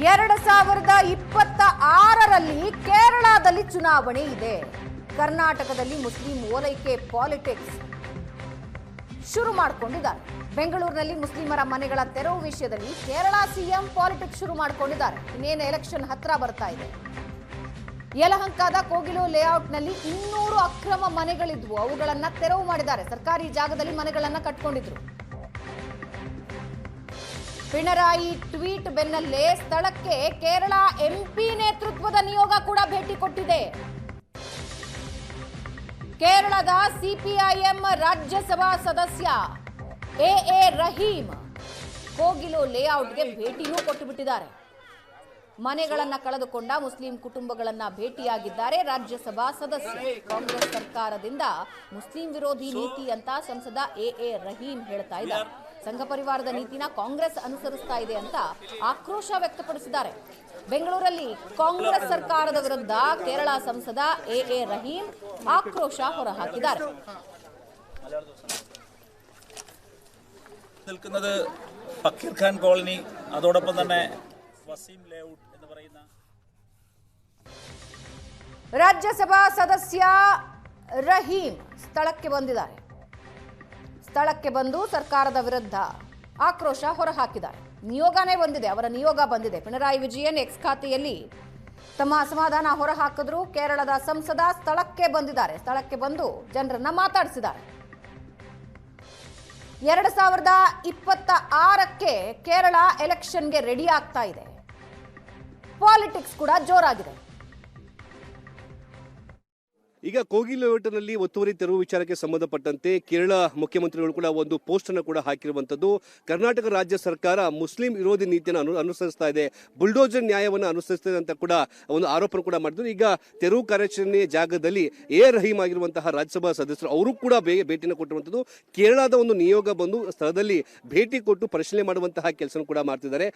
ಎರಡು ಸಾವಿರದ ಇಪ್ಪತ್ತ ಆರರಲ್ಲಿ ಕೇರಳದಲ್ಲಿ ಚುನಾವಣೆ ಇದೆ. ಕರ್ನಾಟಕದಲ್ಲಿ ಮುಸ್ಲಿಂ ಓಲೈಕೆ ಪಾಲಿಟಿಕ್ಸ್ ಶುರು ಮಾಡಿಕೊಂಡಿದ್ದಾರೆ. ಬೆಂಗಳೂರಿನಲ್ಲಿ ಮುಸ್ಲಿಮರ ಮನೆಗಳ ತೆರವು ವಿಷಯದಲ್ಲಿ ಕೇರಳ ಸಿಎಂ ಪಾಲಿಟಿಕ್ಸ್ ಶುರು ಮಾಡಿಕೊಂಡಿದ್ದಾರೆ. ಇನ್ನೇನು ಎಲೆಕ್ಷನ್ ಹತ್ರ ಬರ್ತಾ ಇದೆ. ಯಲಹಂಕದ ಕೋಗಿಲು ಲೇಔಟ್ನಲ್ಲಿ ಇನ್ನೂರು ಅಕ್ರಮ ಮನೆಗಳಿದ್ವು. ಅವುಗಳನ್ನು ತೆರವು ಮಾಡಿದ್ದಾರೆ. ಸರ್ಕಾರಿ ಜಾಗದಲ್ಲಿ ಮನೆಗಳನ್ನು ಕಟ್ಕೊಂಡಿದ್ರು. ಪಿಣರಾಯಿ ಟ್ವೀಟ್ ಬೆನ್ನಲ್ಲೇ ಸ್ಥಳಕ್ಕೆ ಕೇರಳ ಎಂಪಿ ನೇತೃತ್ವದ ನಿಯೋಗ ಕೂಡ ಭೇಟಿ ಕೊಟ್ಟಿದೆ. ಕೇರಳದ ಸಿಪಿಐಎಂ ರಾಜ್ಯಸಭಾ ಸದಸ್ಯ ಎ ಎ ರಹೀಂ ಕೋಗಿಲು ಲೇಔಟ್ಗೆ ಭೇಟಿಯೂ ಕೊಟ್ಟು ಬಿಟ್ಟಿದ್ದಾರೆ ಮನೆಗಳನ್ನ ಕಳೆದುಕೊಂಡ ಮುಸ್ಲಿಂ ಕುಟುಂಬಗಳನ್ನ ಭೇಟಿಯಾಗಿದ್ದಾರೆ ರಾಜ್ಯಸಭಾ ಸದಸ್ಯ. ಕಾಂಗ್ರೆಸ್ ಸರ್ಕಾರದಿಂದ ಮುಸ್ಲಿಂ ವಿರೋಧಿ ನೀತಿ ಅಂತ ಸಂಸದ ಎ ಎ ರಹೀಂ ಹೇಳ್ತಾ ಇದ್ದಾರೆ. ಸಂಘ ಪರಿವಾರದ ನೀತಿನ ಕಾಂಗ್ರೆಸ್ ಅನುಸರಿಸ್ತಾ ಇದೆ ಅಂತ ಆಕ್ರೋಶ ವ್ಯಕ್ತಪಡಿಸಿದ್ದಾರೆ ಬೆಂಗಳೂರಲ್ಲಿ ಕಾಂಗ್ರೆಸ್ ಸರ್ಕಾರದ ವಿರುದ್ಧ ಕೇರಳ ಸಂಸದ ಎ ಎ ರಹೀಂ ಆಕ್ರೋಶ ಹೊರಹಾಕಿದ್ದಾರೆ നിൽക്കുന്നത് ഫക്കീർ ഖാൻ കോളനി അതോടൊപ്പം തന്നെ വസീം ലേഔട്ട് എന്ന് പറയുന്ന ರಾಜ್ಯಸಭಾ ಸದಸ್ಯ ರಹೀಂ ಸ್ಥಳಕ್ಕೆ ಬಂದಿದ್ದಾರೆ ಸ್ಥಳಕ್ಕೆ ಬಂದು ಸರ್ಕಾರದ ವಿರುದ್ಧ ಆಕ್ರೋಶ ಹೊರಹಾಕಿದ್ದಾರೆ. ನಿಯೋಗನೇ ಬಂದಿದೆ, ಅವರ ನಿಯೋಗ ಬಂದಿದೆ. ಪಿಣರಾಯಿ ವಿಜಯನ್ ಎಕ್ಸ್ ಖಾತೆಯಲ್ಲಿ ತಮ್ಮ ಅಸಮಾಧಾನ ಹೊರಹಾಕಿದ್ರು. ಕೇರಳದ ಸಂಸದ ಸ್ಥಳಕ್ಕೆ ಬಂದಿದ್ದಾರೆ. ಸ್ಥಳಕ್ಕೆ ಬಂದು ಜನರನ್ನ ಮಾತಾಡಿಸಿದ್ದಾರೆ. ಎರಡು ಸಾವಿರದ ಇಪ್ಪತ್ತ ಆರಕ್ಕೆ ಕೇರಳ ಎಲೆಕ್ಷನ್ಗೆ ರೆಡಿ ಆಗ್ತಾ ಇದೆ. ಪಾಲಿಟಿಕ್ಸ್ ಕೂಡ ಜೋರಾಗಿದೆ. ಈಗ ಕೋಗಿಲೇಔಟ್ನಲ್ಲಿ ಒತ್ತುವರಿ ತೆರವು ವಿಚಾರಕ್ಕೆ ಸಂಬಂಧಪಟ್ಟಂತೆ ಕೇರಳ ಮುಖ್ಯಮಂತ್ರಿಗಳು ಕೂಡ ಒಂದು ಪೋಸ್ಟ್ ಅನ್ನು ಕೂಡ ಹಾಕಿರುವಂತದ್ದು ಕರ್ನಾಟಕ ರಾಜ್ಯ ಸರ್ಕಾರ ಮುಸ್ಲಿಂ ವಿರೋಧಿ ನೀತಿಯನ್ನು ಅನು ಅನುಸರಿಸ್ತಾ ಇದೆ. ಬುಲ್ಡೋಜರ್ ನ್ಯಾಯವನ್ನು ಅನುಸರಿಸ್ತಿದೆ ಅಂತ ಕೂಡ ಒಂದು ಆರೋಪ ಕೂಡ ಮಾಡಿದ್ರು. ಈಗ ತೆರವು ಕಾರ್ಯಾಚರಣೆ ಜಾಗದಲ್ಲಿ ಎ ರಹೀಮ್ ಆಗಿರುವಂತಹ ರಾಜ್ಯಸಭಾ ಸದಸ್ಯರು ಅವರು ಕೂಡ ಭೇಟಿನ ಕೊಟ್ಟಿರುವಂತದ್ದು ಕೇರಳದ ಒಂದು ನಿಯೋಗ ಬಂದು ಸ್ಥಳದಲ್ಲಿ ಭೇಟಿ ಕೊಟ್ಟು ಪರಿಶೀಲನೆ ಮಾಡುವಂತಹ ಕೆಲಸ ಕೂಡ ಮಾಡ್ತಿದ್ದಾರೆ.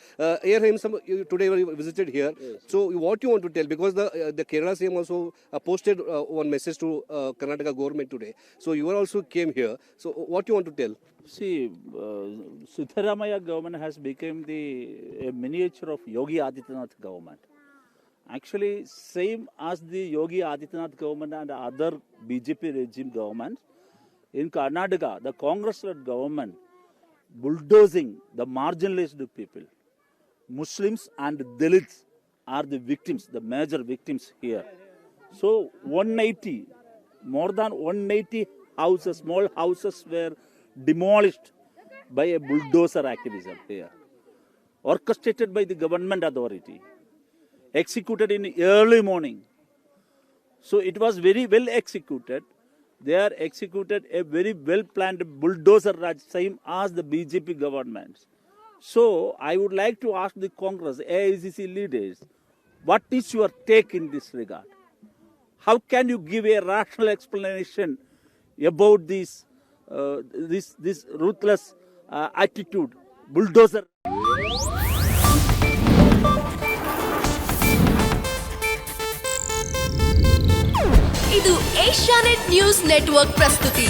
A Rahim today visited here so what you want to tell because the Kerala CM also posted one message to uh, Karnataka government today. So you also came here. So what you want to tell? See, uh, Siddaramaya government has become the miniature of Yogi Adityanath government. Actually, same as the Yogi Adityanath government and other BJP regime governments, in Karnataka, the Congress-led government bulldozing the marginalized people. Muslims and Dalits are the victims, the major victims here. So 180, more than 180 houses, small houses were demolished by a bulldozer activism here, orchestrated by the government authority, executed in early morning. So it was very well executed. They are executed a very well planned bulldozer raj, same as the BJP governments. So I would like to ask the Congress, AICC leaders, what is your take in this regard? How can you give a rational explanation about this, uh, this, this ruthless uh, attitude, bulldozer? ಇದು Asianet news network ಪ್ರಸ್ತುತಿ